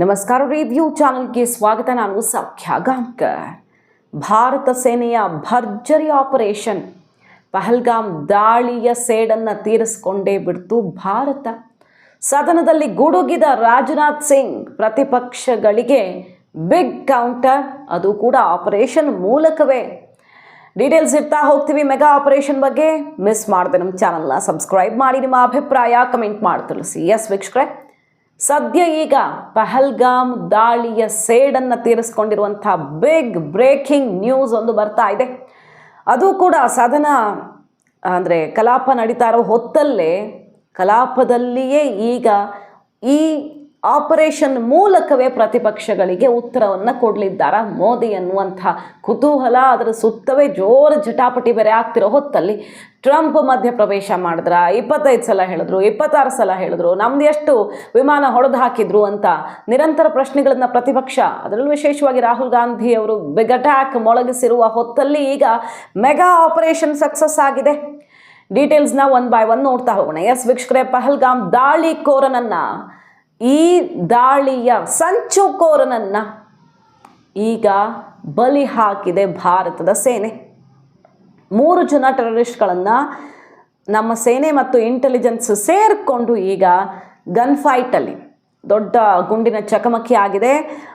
ನಮಸ್ಕಾರ ರಿವ್ಯೂ ಚಾನಲ್ಗೆ ಸ್ವಾಗತ. ನಾನು ಸೌಖ್ಯ ಗಾಂಕರ್ ಭಾರತ ಸೇನೆಯ ಭರ್ಜರಿ ಆಪರೇಷನ್. ಪಹಲ್ಗಾಮ್ ದಾಳಿಯ ಸೇಡನ್ನು ತೀರಿಸಿಕೊಂಡೇ ಬಿಡ್ತು ಭಾರತ. ಸದನದಲ್ಲಿ ಗುಡುಗಿದ ರಾಜನಾಥ್ ಸಿಂಗ್ ಪ್ರತಿಪಕ್ಷಗಳಿಗೆ ಬಿಗ್ ಕೌಂಟರ್. ಅದು ಕೂಡ ಆಪರೇಷನ್ ಮೂಲಕವೇ. ಡೀಟೇಲ್ಸ್ ಇರ್ತಾ ಹೋಗ್ತೀವಿ ಮೆಗಾ ಆಪರೇಷನ್ ಬಗ್ಗೆ. ಮಿಸ್ ಮಾಡಿದೆ ನಮ್ಮ ಚಾನಲ್ನ ಸಬ್ಸ್ಕ್ರೈಬ್ ಮಾಡಿ, ನಿಮ್ಮ ಅಭಿಪ್ರಾಯ ಕಮೆಂಟ್ ಮಾಡಿ ತಿಳಿಸಿ. ಎಸ್ ವೀಕ್ಷಕರೇ ಸದ್ಯ ಈಗ ಪಹಲ್ಗಾಮ್ ದಾಳಿಯ ಸೇಡನ್ನು ತೀರಿಸ್ಕೊಂಡಿರುವಂಥ ಬಿಗ್ ಬ್ರೇಕಿಂಗ್ ನ್ಯೂಸ್ ಒಂದು ಬರ್ತಾ ಇದೆ. ಅದು ಕೂಡ ಸದನ, ಅಂದರೆ ಕಲಾಪ ನಡೀತಾ ಇರೋ ಹೊತ್ತಲ್ಲೇ ಕಲಾಪದಲ್ಲಿಯೇ ಈಗ ಈ ಆಪರೇಷನ್ ಮೂಲಕವೇ ಪ್ರತಿಪಕ್ಷಗಳಿಗೆ ಉತ್ತರವನ್ನು ಕೊಡಲಿದ್ದಾರ? ಮೋದಿ ಅನ್ನುವಂಥ ಕುತೂಹಲ, ಅದರ ಸುತ್ತವೇ ಜೋರು ಜಟಾಪಟಿ ಬೇರೆ ಆಗ್ತಿರೋ ಹೊತ್ತಲ್ಲಿ ಟ್ರಂಪ್ ಮಧ್ಯ ಪ್ರವೇಶ ಮಾಡಿದ್ರ? ಇಪ್ಪತ್ತೈದು ಸಲ ಹೇಳಿದ್ರು, ಇಪ್ಪತ್ತಾರು ಸಲ ಹೇಳಿದ್ರು, ನಮ್ದು ಎಷ್ಟು ವಿಮಾನ ಹೊಡೆದು ಹಾಕಿದ್ರು ಅಂತ ನಿರಂತರ ಪ್ರಶ್ನೆಗಳನ್ನು ಪ್ರತಿಪಕ್ಷ, ಅದರಲ್ಲೂ ವಿಶೇಷವಾಗಿ ರಾಹುಲ್ ಗಾಂಧಿ ಅವರು ಬಿಗ್ ಅಟ್ಯಾಕ್ ಮೊಳಗಿಸಿರುವ ಹೊತ್ತಲ್ಲಿ ಈಗ ಮೆಗಾ ಆಪರೇಷನ್ ಸಕ್ಸಸ್ ಆಗಿದೆ. ಡೀಟೇಲ್ಸ್ನ ಒನ್ ಬೈ ಒನ್ ನೋಡ್ತಾ ಹೋಗೋಣ. ಎಸ್ ವೀಕ್ಷಕರೇ, ಪಹಲ್ಗಾಮ್ ದಾಳಿಕೋರನನ್ನ ಈ ದಾಳಿಯ ಸಂಚುಕೋರನನ್ನ ಈಗ ಬಲಿ ಹಾಕಿದೆ ಭಾರತದ ಸೇನೆ. ಮೂರು ಜನ ಟೆರರಿಸ್ಟ್ಗಳನ್ನು ನಮ್ಮ ಸೇನೆ ಮತ್ತು ಇಂಟೆಲಿಜೆನ್ಸ್ ಸೇರಿಕೊಂಡು ಈಗ ಗನ್ ಫೈಟಲ್ಲಿ ದೊಡ್ಡ ಗುಂಡಿನ ಚಕಮಕಿ ಆಗಿದೆ.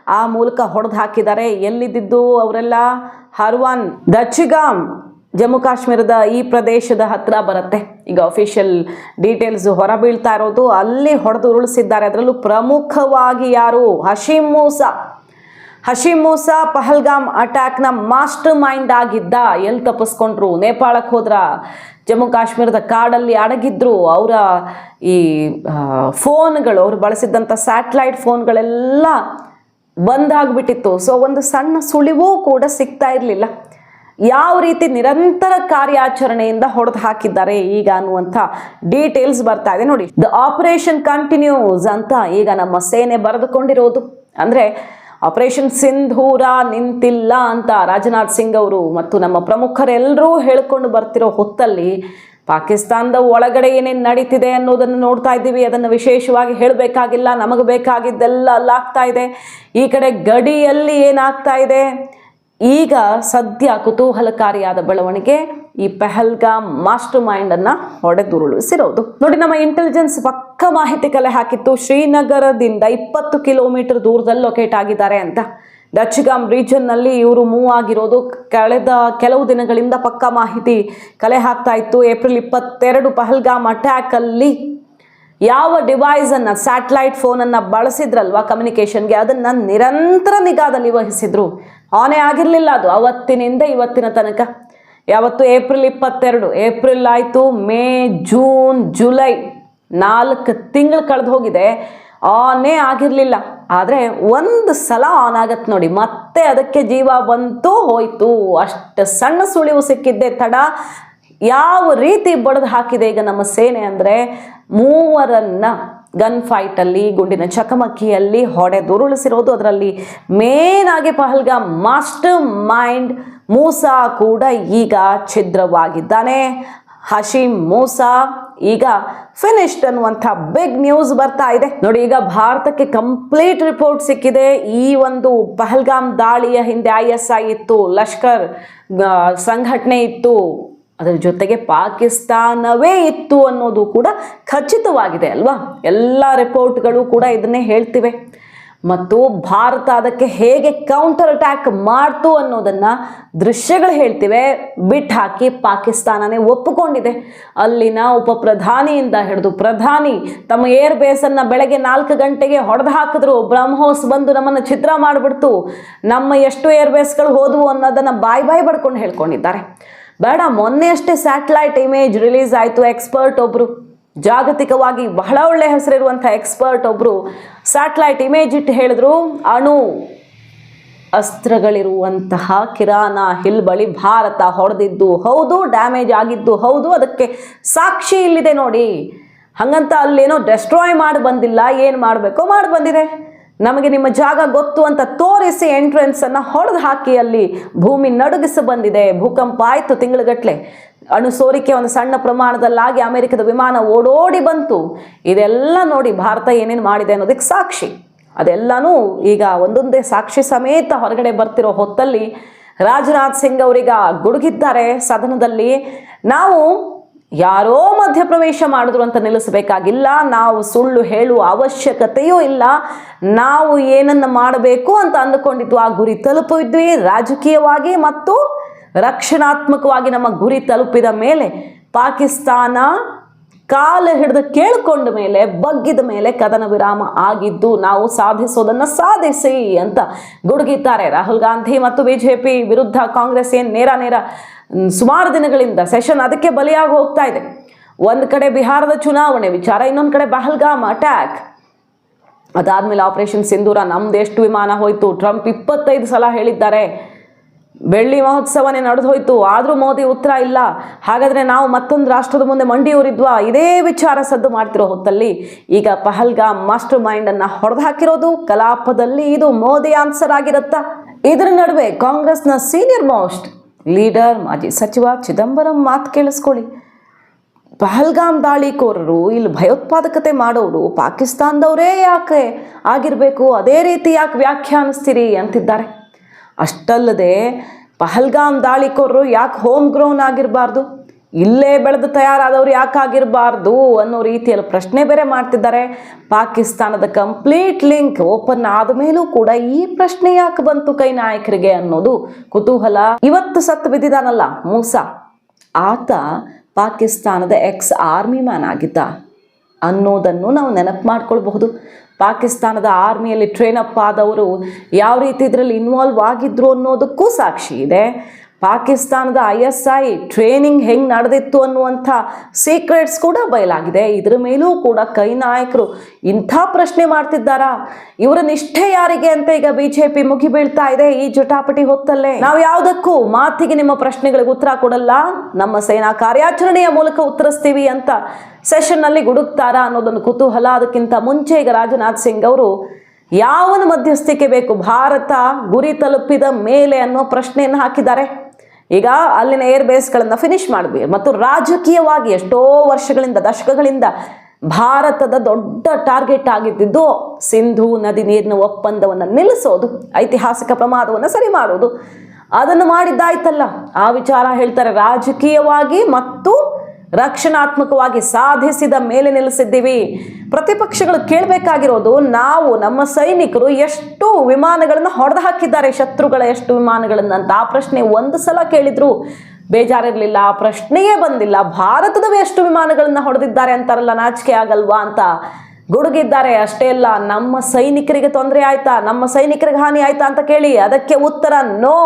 ಆ ಮೂಲಕ ಹೊಡೆದು ಹಾಕಿದ್ದಾರೆ. ಎಲ್ಲಿದ್ದಿದ್ದು ಅವರೆಲ್ಲ? ಹರ್ವಾನ್ ದಚ್ಚಿಗಾಮ್ ಜಮ್ಮು ಕಾಶ್ಮೀರದ ಈ ಪ್ರದೇಶದ ಹತ್ರ ಬರುತ್ತೆ. ಈಗ ಅಫಿಷಿಯಲ್ ಡೀಟೇಲ್ಸ್ ಹೊರಬೀಳ್ತಾ ಇರೋದು, ಅಲ್ಲಿ ಹೊಡೆದು ಉರುಳಿಸಿದ್ದಾರೆ. ಅದರಲ್ಲೂ ಪ್ರಮುಖವಾಗಿ ಯಾರು? ಹಶೀಮ್ ಮೂಸಾ. ಹಶೀಮ್ ಮೂಸಾ ಪಹಲ್ಗಾಮ್ ಅಟ್ಯಾಕ್ನ ಮಾಸ್ಟರ್ ಮೈಂಡ್ ಆಗಿದ್ದ. ಎಲ್ಲಿ ತಪ್ಪಿಸ್ಕೊಂಡ್ರು? ನೇಪಾಳಕ್ಕೆ ಹೋದ್ರ ಜಮ್ಮು ಕಾಶ್ಮೀರದ ಕಾಡಲ್ಲಿ ಅಡಗಿದ್ರು. ಅವರ ಈ ಫೋನ್ಗಳು, ಅವರು ಬಳಸಿದ್ದಂಥ ಸ್ಯಾಟಲೈಟ್ ಫೋನ್ಗಳೆಲ್ಲ ಬಂದಾಗ್ಬಿಟ್ಟಿತ್ತು ಸೊ ಒಂದು ಸಣ್ಣ ಸುಳಿವೂ ಕೂಡ ಸಿಗ್ತಾ ಇರಲಿಲ್ಲ. ಯಾವ ರೀತಿ ನಿರಂತರ ಕಾರ್ಯಾಚರಣೆಯಿಂದ ಹೊಡೆದು ಹಾಕಿದ್ದಾರೆ ಈಗ ಅನ್ನುವಂಥ ಡೀಟೇಲ್ಸ್ ಬರ್ತಾ ಇದೆ. ನೋಡಿ ದ ಆಪರೇಷನ್ ಕಂಟಿನ್ಯೂಸ್ ಅಂತ ಈಗ ನಮ್ಮ ಸೇನೆ ಬರೆದುಕೊಂಡಿರೋದು ಅಂದರೆ ಆಪರೇಷನ್ ಸಿಂಧೂರ ನಿಂತಿಲ್ಲ ಅಂತ ರಾಜನಾಥ್ ಸಿಂಗ್ ಅವರು ಮತ್ತು ನಮ್ಮ ಪ್ರಮುಖರೆಲ್ಲರೂ ಹೇಳ್ಕೊಂಡು ಬರ್ತಿರೋ ಹೊತ್ತಲ್ಲಿ ಪಾಕಿಸ್ತಾನದ ಒಳಗಡೆ ಏನೇನು ನಡೀತಿದೆ ಅನ್ನೋದನ್ನು ನೋಡ್ತಾ ಇದ್ದೀವಿ. ಅದನ್ನು ವಿಶೇಷವಾಗಿ ಹೇಳಬೇಕಾಗಿಲ್ಲ. ನಮಗೆ ಬೇಕಾಗಿದ್ದೆಲ್ಲ ಅಲ್ಲಾಗ್ತಾ ಇದೆ. ಈ ಕಡೆ ಗಡಿಯಲ್ಲಿ ಏನಾಗ್ತಾ ಇದೆ? ಈಗ ಸದ್ಯ ಕುತೂಹಲಕಾರಿಯಾದ ಬೆಳವಣಿಗೆ ಈ ಪೆಹಲ್ಗಾಮ್ ಮಾಸ್ಟರ್ ಮೈಂಡ್ ಅನ್ನ ಹೊಡೆದುರುಳಿಸಿರೋದು. ನೋಡಿ, ನಮ್ಮ ಇಂಟೆಲಿಜೆನ್ಸ್ ಪಕ್ಕ ಮಾಹಿತಿ ಕಲೆ ಹಾಕಿತ್ತು. ಶ್ರೀನಗರದಿಂದ ಇಪ್ಪತ್ತು ಕಿಲೋಮೀಟರ್ ದೂರದಲ್ಲಿ ಲೊಕೇಟ್ ಆಗಿದ್ದಾರೆ ಅಂತ. ಡಚ್ಗಾಮ್ ರೀಜನ್ನಲ್ಲಿ ಇವರು ಮೂವ್ ಆಗಿರೋದು. ಕಳೆದ ಕೆಲವು ದಿನಗಳಿಂದ ಪಕ್ಕ ಮಾಹಿತಿ ಕಲೆ ಹಾಕ್ತಾ ಇತ್ತು. ಏಪ್ರಿಲ್ ಇಪ್ಪತ್ತೆರಡು ಪಹಲ್ಗಾಮ್ ಅಟ್ಯಾಕಲ್ಲಿ ಯಾವ ಡಿವೈಸ್ ಅನ್ನ ಸ್ಯಾಟಲೈಟ್ ಫೋನನ್ನು ಬಳಸಿದ್ರಲ್ವಾ ಕಮ್ಯುನಿಕೇಶನ್ಗೆ ಅದನ್ನ ನಿರಂತರ ನಿಗಾದಲ್ಲಿ ವಹಿಸಿದ್ರು ಆನೇ ಆಗಿರಲಿಲ್ಲ ಅದು ಅವತ್ತಿನಿಂದ ಇವತ್ತಿನ ತನಕ. ಯಾವತ್ತು? ಏಪ್ರಿಲ್ ಇಪ್ಪತ್ತೆರಡು. ಏಪ್ರಿಲ್ ಆಯಿತು, ಮೇ, ಜೂನ್, ಜುಲೈ. ನಾಲ್ಕು ತಿಂಗಳು ಕಳೆದು ಹೋಗಿದೆ. ಆನೇ ಆಗಿರಲಿಲ್ಲ. ಆದರೆ ಒಂದು ಸಲ ಆನ್ ಆಗತ್ತೆ ನೋಡಿ. ಮತ್ತೆ ಅದಕ್ಕೆ ಜೀವ ಬಂತು ಹೋಯಿತು. ಅಷ್ಟು ಸಣ್ಣ ಸುಳಿವು ಸಿಕ್ಕಿದ್ದೆ ತಡ. ಯಾವ ರೀತಿ ಬಡಿದು ಹಾಕಿದೆ ಈಗ ನಮ್ಮ ಸೇನೆ ಅಂದರೆ ಮೂವರನ್ನ ಗನ್ ಫೈಟಲ್ಲಿ ಗುಂಡಿನ ಚಕಮಕಿಯಲ್ಲಿ ಹೊಡೆದುರುಳಿಸಿರೋದು ಅದರಲ್ಲಿ ಮೇನ್ ಆಗಿ ಪಹಲ್ಗಾಮ್ ಮಾಸ್ಟರ್ ಮೈಂಡ್ ಮೂಸಾ ಕೂಡ ಈಗ ಛಿದ್ರವಾಗಿದ್ದಾನೆ. ಹಶೀಮ್ ಮೂಸಾ ಈಗ ಫಿನಿಶ್ಡ್ ಅನ್ನುವಂಥ ಬಿಗ್ ನ್ಯೂಸ್ ಬರ್ತಾ ಇದೆ. ನೋಡಿ, ಈಗ ಭಾರತಕ್ಕೆ ಕಂಪ್ಲೀಟ್ ರಿಪೋರ್ಟ್ ಸಿಕ್ಕಿದೆ. ಈ ಒಂದು ಪಹಲ್ಗಾಮ್ ದಾಳಿಯ ಹಿಂದೆ ಐ ಐ ಇತ್ತು, ಲಷ್ಕರ್ ಸಂಘಟನೆ ಇತ್ತು ಅದರ ಜೊತೆಗೆ ಪಾಕಿಸ್ತಾನವೇ ಇತ್ತು ಅನ್ನೋದು ಕೂಡ ಖಚಿತವಾಗಿದೆ ಅಲ್ವಾ? ಎಲ್ಲ ರಿಪೋರ್ಟ್ಗಳು ಕೂಡ ಇದನ್ನೇ ಹೇಳ್ತಿವೆ. ಮತ್ತು ಭಾರತ ಅದಕ್ಕೆ ಹೇಗೆ ಕೌಂಟರ್ ಅಟ್ಯಾಕ್ ಮಾಡ್ತು ಅನ್ನೋದನ್ನು ದೃಶ್ಯಗಳು ಹೇಳ್ತಿವೆ. ಬಿಟ್ಟು ಹಾಕಿ ಪಾಕಿಸ್ತಾನನೇ ಒಪ್ಪಿಕೊಂಡಿದೆ. ಅಲ್ಲಿನ ಉಪ ಪ್ರಧಾನಿಯಿಂದ ಹಿಡಿದು ಪ್ರಧಾನಿ ತಮ್ಮ ಏರ್ ಬೇಸನ್ನು ಬೆಳಗ್ಗೆ ನಾಲ್ಕು ಗಂಟೆಗೆ ಹೊಡೆದು ಹಾಕಿದ್ರು. ಬ್ರಹ್ಮೋಸ್ ಬಂದು ನಮ್ಮನ್ನು ಚಿತ್ರ ಮಾಡಿಬಿಡ್ತು. ನಮ್ಮ ಎಷ್ಟು ಏರ್ ಬೇಸ್ಗಳು ಹೋದವು ಅನ್ನೋದನ್ನು ಬಾಯ್ ಬಾಯ್ ಬಡ್ಕೊಂಡು ಹೇಳ್ಕೊಂಡಿದ್ದಾರೆ. ಬೇಡ, ಮೊನ್ನೆ ಅಷ್ಟೇ ಸ್ಯಾಟಲೈಟ್ ಇಮೇಜ್ ರಿಲೀಸ್ ಆಯಿತು. ಎಕ್ಸ್ಪರ್ಟ್ ಒಬ್ಬರು ಜಾಗತಿಕವಾಗಿ ಬಹಳ ಒಳ್ಳೆ ಹೆಸರಿರುವಂಥ ಎಕ್ಸ್ಪರ್ಟ್ ಒಬ್ಬರು ಸ್ಯಾಟಲೈಟ್ ಇಮೇಜ್ ಇಟ್ಟು ಹೇಳಿದ್ರು, ಅಣು, ಅಸ್ತ್ರಗಳಿರುವಂತಹ ಕಿರಾನ ಹಿಲ್ ಬಳಿ ಭಾರತ ಹೊಡೆದಿದ್ದು, ಹೌದು, ಡ್ಯಾಮೇಜ್ ಆಗಿದ್ದು, ಹೌದು, ಅದಕ್ಕೆ ಸಾಕ್ಷಿ ಇಲ್ಲಿದೆ ನೋಡಿ. ಹಂಗಂತ ಅಲ್ಲೇನೋ ಡೆಸ್ಟ್ರಾಯ್ ಮಾಡಿ ಬಂದಿಲ್ಲ, ಏನು ಮಾಡಬೇಕೋ? ಮಾಡಿ ಬಂದಿದೆ. ನಮಗೆ ನಿಮ್ಮ ಜಾಗ ಗೊತ್ತು ಅಂತ ತೋರಿಸಿ ಎಂಟ್ರೆನ್ಸನ್ನು ಹೊಡೆದು ಹಾಕಿ ಅಲ್ಲಿ ಭೂಮಿ ನಡುಗಿಸಿ ಬಂದಿದೆ. ಭೂಕಂಪ ಆಯಿತು ತಿಂಗಳುಗಟ್ಟಲೆ ಅಣು ಸೋರಿಕೆ ಒಂದು ಸಣ್ಣ ಪ್ರಮಾಣದಲ್ಲಾಗಿ ಅಮೆರಿಕದ ವಿಮಾನ ಓಡೋಡಿ ಬಂತು. ಇದೆಲ್ಲ ನೋಡಿ ಭಾರತ ಏನೇನು ಮಾಡಿದೆ ಅನ್ನೋದಕ್ಕೆ ಸಾಕ್ಷಿ. ಅದೆಲ್ಲನೂ ಈಗ ಒಂದೊಂದೇ ಸಾಕ್ಷಿ ಸಮೇತ ಹೊರಗಡೆ ಬರ್ತಿರೋ ಹೊತ್ತಲ್ಲಿ ರಾಜನಾಥ್ ಸಿಂಗ್ ಅವರೀಗ ಗುಡುಗಿದ್ದಾರೆ ಸದನದಲ್ಲಿ. ನಾವು ಯಾರೋ ಮಧ್ಯಪ್ರವೇಶ ಮಾಡಿದ್ರು ಅಂತ ನಿಲ್ಲಿಸಬೇಕಾಗಿಲ್ಲ. ನಾವು ಸುಳ್ಳು ಹೇಳುವ ಅವಶ್ಯಕತೆಯೂ ಇಲ್ಲ. ನಾವು ಏನನ್ನ ಮಾಡಬೇಕು ಅಂತ ಅಂದುಕೊಂಡಿದ್ವು ಆ ಗುರಿ ತಲುಪಿದ್ವಿ ರಾಜಕೀಯವಾಗಿ ಮತ್ತು ರಕ್ಷಣಾತ್ಮಕವಾಗಿ ನಮ್ಮ ಗುರಿ ತಲುಪಿದ ಮೇಲೆ ಪಾಕಿಸ್ತಾನ ಕಾಲು ಹಿಡಿದು ಕೇಳ್ಕೊಂಡ ಮೇಲೆ, ಬಗ್ಗಿದ ಮೇಲೆ ಕದನ ವಿರಾಮ ಆಗಿದ್ದು ನಾವು ಸಾಧಿಸೋದನ್ನ ಸಾಧಿಸಿ ಅಂತ ಗುಡುಗಿದ್ದಾರೆ. ರಾಹುಲ್ ಗಾಂಧಿ ಮತ್ತು ಬಿಜೆಪಿ ವಿರುದ್ಧ ಕಾಂಗ್ರೆಸ್ ಏನು ನೇರ ನೇರ ಸುಮಾರು ದಿನಗಳಿಂದ ಸೆಷನ್ ಅದಕ್ಕೆ ಬಲಿಯಾಗಿ ಹೋಗ್ತಾ ಇದೆ. ಒಂದು ಕಡೆ ಬಿಹಾರದ ಚುನಾವಣೆ, ವಿಚಾರ ಇನ್ನೊಂದು ಕಡೆ ಬಹಲ್ಗಾಮ್ ಅಟ್ಯಾಕ್. ಅದಾದ್ಮೇಲೆ ಆಪರೇಷನ್ ಸಿಂಧೂರ ನಮ್ದು ಎಷ್ಟು ವಿಮಾನ ಹೋಯ್ತು? ಟ್ರಂಪ್ ಇಪ್ಪತ್ತೈದು ಸಲ ಹೇಳಿದ್ದಾರೆ. ಬೆಳ್ಳಿ ಮಹೋತ್ಸವನೇ ನಡೆದು ಹೋಯ್ತು ಆದರೂ ಮೋದಿ ಉತ್ತರ ಇಲ್ಲ. ಹಾಗಾದರೆ ನಾವು ಮತ್ತೊಂದು ರಾಷ್ಟ್ರದ ಮುಂದೆ ಮಂಡಿಯೂರಿದ್ವಾ? ಇದೇ ವಿಚಾರ ಸದ್ದು ಮಾಡ್ತಿರೋ ಹೊತ್ತಲ್ಲಿ ಈಗ ಪಹಲ್ಗಾಮ್ ಮಾಸ್ಟರ್ ಮೈಂಡನ್ನು ಹೊಡೆದು ಹಾಕಿರೋದು ಕಲಾಪದಲ್ಲಿ ಇದು ಮೋದಿ ಆನ್ಸರ್ ಆಗಿರುತ್ತಾ? ಇದರ ನಡುವೆ ಕಾಂಗ್ರೆಸ್ನ ಸೀನಿಯರ್ ಮೋಸ್ಟ್ ಲೀಡರ್ ಮಾಜಿ ಸಚಿವ ಚಿದಂಬರಂ ಮಾತು ಕೇಳಿಸ್ಕೊಳ್ಳಿ. ಪಹಲ್ಗಾಮ್ ದಾಳಿಕೋರರು ಇಲ್ಲಿ ಭಯೋತ್ಪಾದಕತೆ ಮಾಡೋರು ಪಾಕಿಸ್ತಾನದವರೇ ಯಾಕೆ ಆಗಿರಬೇಕು, ಅದೇ ರೀತಿ ಯಾಕೆ ವ್ಯಾಖ್ಯಾನಿಸ್ತೀರಿ ಅಂತಿದ್ದಾರೆ. ಅಷ್ಟಲ್ಲದೆ ಪಹಲ್ಗಾಮ್ ದಾಳಿಕೋರರು ಯಾಕೆ ಹೋಮ್ ಗ್ರೋನ್ ಆಗಿರಬಾರ್ದು? ಇಲ್ಲೇ ಬೆಳೆದು ತಯಾರಾದವರು ಯಾಕೆ ಆಗಿರಬಾರ್ದು ಅನ್ನೋ ರೀತಿಯಲ್ಲಿ ಪ್ರಶ್ನೆ ಬೇರೆ ಮಾಡ್ತಿದ್ದಾರೆ. ಪಾಕಿಸ್ತಾನದ ಕಂಪ್ಲೀಟ್ ಲಿಂಕ್ ಓಪನ್ ಆದ ಮೇಲೂ ಕೂಡ ಈ ಪ್ರಶ್ನೆ ಯಾಕೆ ಬಂತು ಕೈ ನಾಯಕರಿಗೆ ಅನ್ನೋದು ಕುತೂಹಲ. ಇವತ್ತು ಸತ್ತು ಬಿದ್ದಿದಾನಲ್ಲ ಮೂಸ. ಆತ ಪಾಕಿಸ್ತಾನದ ಎಕ್ಸ್ ಆರ್ಮಿ ಮ್ಯಾನ್ ಆಗಿದ್ದ ಅನ್ನೋದನ್ನು ನಾವು ನೆನಪು ಮಾಡ್ಕೊಳ್ಬಹುದು. ಪಾಕಿಸ್ತಾನದ ಆರ್ಮಿಯಲ್ಲಿ ಟ್ರೈನ್ ಅಪ್ ಆದವರು ಯಾವ ರೀತಿ ಇದರಲ್ಲಿ ಇನ್ವಾಲ್ವ್ ಆಗಿದ್ರು ಅನ್ನೋದಕ್ಕೂ ಸಾಕ್ಷಿ ಇದೆ. ಪಾಕಿಸ್ತಾನದ ಐ ಎಸ್ ಐ ಟ್ರೈನಿಂಗ್ ಹೆಂಗೆ ನಡೆದಿತ್ತು ಅನ್ನುವಂಥ ಸೀಕ್ರೆಟ್ಸ್ ಕೂಡ ಬಯಲಾಗಿದೆ. ಇದರ ಮೇಲೂ ಕೂಡ ಕೈ ನಾಯಕರು ಇಂಥ ಪ್ರಶ್ನೆ ಮಾಡ್ತಿದ್ದಾರಾ? ಇವರ ನಿಷ್ಠೆ ಯಾರಿಗೆ ಅಂತ ಈಗ ಬಿಜೆಪಿ ಮುಗಿ ಬೀಳ್ತಾ ಇದೆ ಈ ಜಟಾಪಟಿ ಹೊತ್ತಲ್ಲೇ. ನಾವು ಯಾವುದಕ್ಕೂ ಮಾತಿಗೆ ನಿಮ್ಮ ಪ್ರಶ್ನೆಗಳಿಗೆ ಉತ್ತರ ಕೊಡಲ್ಲ. ನಮ್ಮ ಸೇನಾ ಕಾರ್ಯಾಚರಣೆಯ ಮೂಲಕ ಉತ್ತರಿಸ್ತೀವಿ ಅಂತ ಸೆಷನ್ನಲ್ಲಿ ಗುಡುಕ್ತಾರಾ ಅನ್ನೋದೊಂದು ಕುತೂಹಲ. ಅದಕ್ಕಿಂತ ಮುಂಚೆ ಈಗ ರಾಜನಾಥ್ ಸಿಂಗ್ ಅವರು ಯಾವನ ಮಧ್ಯಸ್ಥಿಕೆ ಬೇಕು? ಭಾರತ ಗುರಿ ತಲುಪಿದ ಮೇಲೆ ಅನ್ನೋ ಪ್ರಶ್ನೆಯನ್ನು ಹಾಕಿದ್ದಾರೆ. ಈಗ ಅಲ್ಲಿನ ಏರ್ ಬೇಸ್ಗಳನ್ನು ಫಿನಿಶ್ ಮಾಡಿದ್ವಿ. ಮತ್ತು ರಾಜಕೀಯವಾಗಿ ಎಷ್ಟೋ ವರ್ಷಗಳಿಂದ, ದಶಕಗಳಿಂದ ಭಾರತದ ದೊಡ್ಡ ಟಾರ್ಗೆಟ್ ಆಗಿದ್ದಿದ್ದು ಸಿಂಧೂ ನದಿ ನೀರಿನ ಒಪ್ಪಂದವನ್ನು ನಿಲ್ಲಿಸೋದು, ಐತಿಹಾಸಿಕ ಪ್ರಮಾದವನ್ನು ಸರಿ ಮಾಡೋದು. ಅದನ್ನು ಮಾಡಿದ್ದಾಯ್ತಲ್ಲ? ಆ ವಿಚಾರ ಹೇಳ್ತಾರೆ ರಾಜಕೀಯವಾಗಿ ಮತ್ತು ರಕ್ಷಣಾತ್ಮಕವಾಗಿ ಸಾಧಿಸಿದ ಮೇಲೆ ನಿಲ್ಲಿಸಿದ್ದೀವಿ. ಪ್ರತಿಪಕ್ಷಗಳು ಕೇಳಬೇಕಾಗಿರೋದು ನಾವು, ನಮ್ಮ ಸೈನಿಕರು ಎಷ್ಟು ವಿಮಾನಗಳನ್ನು ಹೊಡೆದು ಹಾಕಿದ್ದಾರೆ. ಶತ್ರುಗಳ ಎಷ್ಟು ವಿಮಾನಗಳನ್ನು ಅಂತ ಆ ಪ್ರಶ್ನೆ ಒಂದು ಸಲ ಕೇಳಿದ್ರು. ಬೇಜಾರಿರಲಿಲ್ಲ, ಆ ಪ್ರಶ್ನೆಯೇ ಬಂದಿಲ್ಲ. ಭಾರತದವೇ ಎಷ್ಟು ವಿಮಾನಗಳನ್ನು ಹೊಡೆದಿದ್ದಾರೆ ಅಂತಾರಲ್ಲ, ನಾಚಿಕೆ ಆಗಲ್ವಾ ಅಂತ. ಗುಡುಗಿದ್ದಾರೆ ಅಷ್ಟೇ ಅಲ್ಲ, ನಮ್ಮ ಸೈನಿಕರಿಗೆ ತೊಂದರೆ ಆಯ್ತಾ, ನಮ್ಮ ಸೈನಿಕರಿಗೆ ಹಾನಿ ಆಯ್ತಾ ಅಂತ ಕೇಳಿ, ಅದಕ್ಕೆ ಉತ್ತರ ನೋ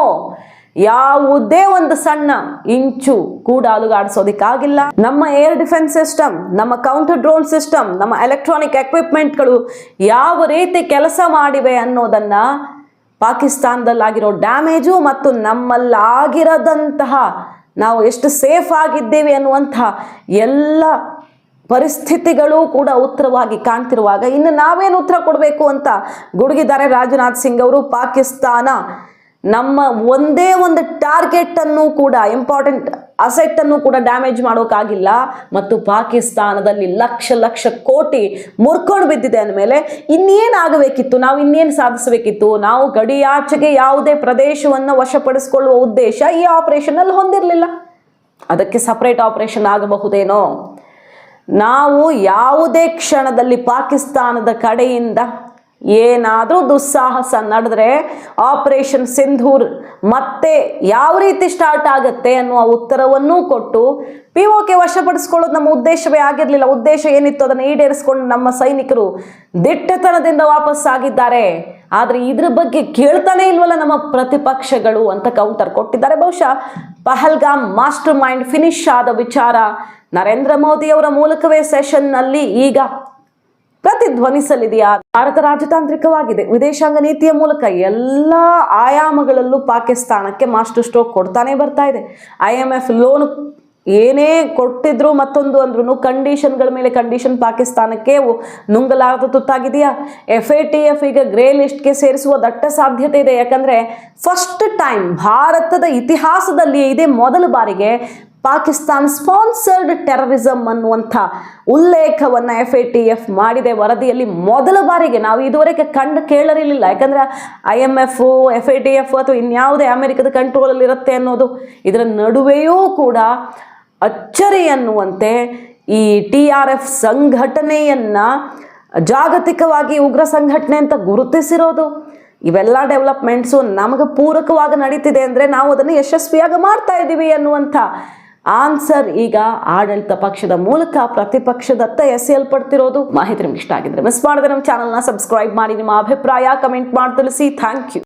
ಯಾವುದೇ ಒಂದು ಸಣ್ಣ ಇಂಚು ಕೂಡ ಅಲುಗಾಡಿಸೋದಿಕ್ಕಾಗಿಲ್ಲ. ನಮ್ಮ ಏರ್ ಡಿಫೆನ್ಸ್ ಸಿಸ್ಟಮ್ ನಮ್ಮ ಕೌಂಟರ್ ಡ್ರೋನ್ ಸಿಸ್ಟಮ್ ನಮ್ಮ ಎಲೆಕ್ಟ್ರಾನಿಕ್ ಎಕ್ವಿಪ್ಮೆಂಟ್ಗಳು ಯಾವ ರೀತಿ ಕೆಲಸ ಮಾಡಿವೆ ಅನ್ನೋದನ್ನ ಪಾಕಿಸ್ತಾನದಲ್ಲಾಗಿರೋ ಡ್ಯಾಮೇಜು ಮತ್ತು ನಮ್ಮಲ್ಲಾಗಿರದಂತಹ ನಾವು ಎಷ್ಟು ಸೇಫ್ ಆಗಿದ್ದೇವೆ ಅನ್ನುವಂತಹ ಎಲ್ಲ ಪರಿಸ್ಥಿತಿಗಳು ಕೂಡ ಉತ್ತರವಾಗಿ ಕಾಣ್ತಿರುವಾಗ ಇನ್ನು ನಾವೇನು ಉತ್ತರ ಕೊಡಬೇಕು ಅಂತ ಗುಡುಗಿದ್ದಾರೆ ರಾಜನಾಥ್ ಸಿಂಗ್ ಅವರು ಪಾಕಿಸ್ತಾನ ನಮ್ಮ ಒಂದೇ ಒಂದು ಟಾರ್ಗೆಟ್ ಅನ್ನು ಕೂಡ ಇಂಪಾರ್ಟೆಂಟ್ ಅಸೆಟ್ ಅನ್ನು ಕೂಡ ಡ್ಯಾಮೇಜ್ ಮಾಡೋಕ್ಕಾಗಿಲ್ಲ ಮತ್ತು ಪಾಕಿಸ್ತಾನದಲ್ಲಿ ಲಕ್ಷ ಲಕ್ಷ ಕೋಟಿ ಮುರ್ಕೊಂಡು ಬಿದ್ದಿದೆ ಅಂದಮೇಲೆ ಇನ್ನೇನಾಗಬೇಕಿತ್ತು? ನಾವು ಇನ್ನೇನು ಸಾಧಿಸಬೇಕಿತ್ತು? ನಾವು ಗಡಿಯಾಚೆಗೆ ಯಾವುದೇ ಪ್ರದೇಶವನ್ನು ವಶಪಡಿಸಿಕೊಳ್ಳುವ ಉದ್ದೇಶ ಈ ಆಪರೇಷನಲ್ಲಿ ಹೊಂದಿರಲಿಲ್ಲ. ಅದಕ್ಕೆ ಸಪ್ರೇಟ್ ಆಪರೇಷನ್ ಆಗಬಹುದೇನೋ? ನಾವು ಯಾವುದೇ ಕ್ಷಣದಲ್ಲಿ ಪಾಕಿಸ್ತಾನದ ಕಡೆಯಿಂದ ಏನಾದರೂ ದುಸ್ಸಾಹಸ ನಡೆದ್ರೆ ಆಪರೇಷನ್ ಸಿಂಧೂರ್ ಮತ್ತೆ ಯಾವ ರೀತಿ ಸ್ಟಾರ್ಟ್ ಆಗುತ್ತೆ ಅನ್ನುವ ಉತ್ತರವನ್ನೂ ಕೊಟ್ಟು ಪಿ ಕೆ ವಶಪಡಿಸ್ಕೊಳ್ಳೋದು ನಮ್ಮ ಉದ್ದೇಶವೇ ಆಗಿರಲಿಲ್ಲ. ಉದ್ದೇಶ ಏನಿತ್ತು? ಅದನ್ನು ಈಡೇರಿಸ್ಕೊಂಡು ನಮ್ಮ ಸೈನಿಕರು ದಿಟ್ಟತನದಿಂದ ವಾಪಸ್ ಆಗಿದ್ದಾರೆ. ಆದರೆ ಇದ್ರ ಬಗ್ಗೆ ಕೇಳ್ತಾನೆ ಇಲ್ವಲ್ಲ ನಮ್ಮ ಪ್ರತಿಪಕ್ಷಗಳು ಅಂತ ಕೌಂಟರ್ ಕೊಟ್ಟಿದ್ದಾರೆ. ಬಹುಶಃ ಪಹಲ್ಗಾಮ್ ಮಾಸ್ಟರ್ ಮೈಂಡ್ ಫಿನಿಶ್ ಆದ ವಿಚಾರ ನರೇಂದ್ರ ಮೋದಿಯವರ ಮೂಲಕವೇ ಸೆಷನ್ನಲ್ಲಿ ಈಗ ಪ್ರತಿಧ್ವನಿಸಲಿದೆಯಾ? ಭಾರತ ರಾಜತಾಂತ್ರಿಕವಾಗಿದೆ. ವಿದೇಶಾಂಗ ನೀತಿಯ ಮೂಲಕ ಎಲ್ಲ ಆಯಾಮಗಳಲ್ಲೂ ಪಾಕಿಸ್ತಾನಕ್ಕೆ ಮಾಸ್ಟರ್ ಸ್ಟ್ರೋಕ್ ಕೊಡ್ತಾನೆ ಬರ್ತಾ ಇದೆ. ಐ ಎಂ ಎಫ್ ಲೋನ್ ಏನೇ ಕೊಟ್ಟಿದ್ರು ಮತ್ತೊಂದು ಅಂದ್ರೂ ಕಂಡೀಷನ್ಗಳ ಮೇಲೆ ಕಂಡೀಷನ್ ಪಾಕಿಸ್ತಾನಕ್ಕೆ ನುಂಗಲಾರದ ತುತ್ತಾಗಿದೆಯಾ? ಎಫ್ ಎ ಟಿ ಎಫ್ ಈಗ ಗ್ರೇ ಲಿಸ್ಟ್ಗೆ ಸೇರಿಸುವ ದಟ್ಟ ಸಾಧ್ಯತೆ ಇದೆ. ಯಾಕಂದ್ರೆ ಫಸ್ಟ್ ಟೈಮ್ ಭಾರತದ ಇತಿಹಾಸದಲ್ಲಿ ಇದೇ ಮೊದಲ ಬಾರಿಗೆ ಪಾಕಿಸ್ತಾನ್ ಸ್ಪಾನ್ಸರ್ಡ್ ಟೆರರಿಸಮ್ ಅನ್ನುವಂಥ ಉಲ್ಲೇಖವನ್ನು ಎಫ್ ಎ ಟಿ ಎಫ್ ಮಾಡಿದೆ. ವರದಿಯಲ್ಲಿ ಮೊದಲ ಬಾರಿಗೆ ನಾವು ಇದುವರೆಗೆ ಕಂಡು ಕೇಳಲಿಲ್ಲ. ಯಾಕಂದರೆ I M F F A T F ಅಥವಾ ಇನ್ಯಾವುದೇ ಅಮೆರಿಕದ ಕಂಟ್ರೋಲಲ್ಲಿ ಇರುತ್ತೆ ಅನ್ನೋದು, ಇದರ ನಡುವೆಯೂ ಕೂಡ ಅಚ್ಚರಿ ಅನ್ನುವಂತೆ ಈ ಟಿ ಆರ್ ಎಫ್ ಸಂಘಟನೆಯನ್ನು ಜಾಗತಿಕವಾಗಿ ಉಗ್ರ ಸಂಘಟನೆ ಅಂತ ಗುರುತಿಸಿರೋದು. ಇವೆಲ್ಲ ಡೆವಲಪ್ಮೆಂಟ್ಸು ನಮಗೆ ಪೂರಕವಾಗಿ ನಡೀತಿದೆ ಅಂದರೆ ನಾವು ಅದನ್ನು ಯಶಸ್ವಿಯಾಗಿ ಮಾಡ್ತಾ ಇದ್ದೀವಿ ಅನ್ನುವಂಥ ಆನ್ಸರ್ ಈಗ ಆಡಳಿತ ಪಕ್ಷದ ಮೂಲಕ ಪ್ರತಿಪಕ್ಷದತ್ತ ಎಸೆಯಲ್ಪಡ್ತಿರೋದು. ಮಾಹಿತಿ ನಿಮ್ಗೆ ಇಷ್ಟ ಆಗಿದ್ರೆ ಮಿಸ್ ಮಾಡಿದ್ರೆ ನಮ್ಮ ಚಾನಲ್ನ ಸಬ್ಸ್ಕ್ರೈಬ್ ಮಾಡಿ, ನಿಮ್ಮ ಅಭಿಪ್ರಾಯ ಕಮೆಂಟ್ ಮಾಡಿ, ತಿಳಿಸಿ. Thank you